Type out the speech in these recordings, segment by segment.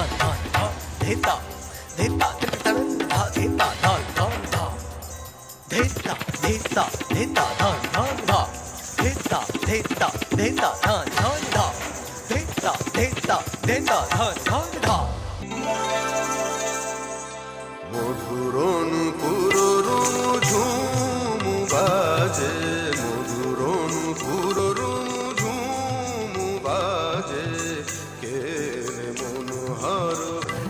出た出た出た出た出た出た出たなんだ出た出た出たなんだ出た出た出たなんだ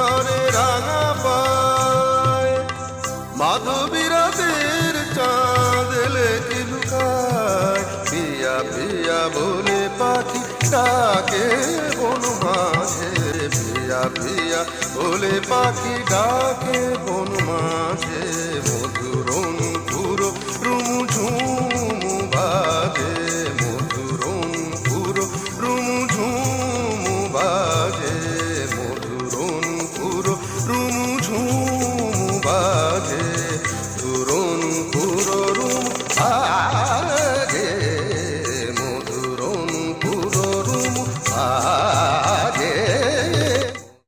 ঝরে রাঙা পায়। মাধবীরাদের চাঁদেলে কিলুকায় পিয়া পিয়া বলে পাখি ডাকে বন মাঝে। পিয়া পিয়া বলে পাখি ডাকে ঝুম বাজে ধুরুন পুররুম আগে মধুরুন পুররুম আগে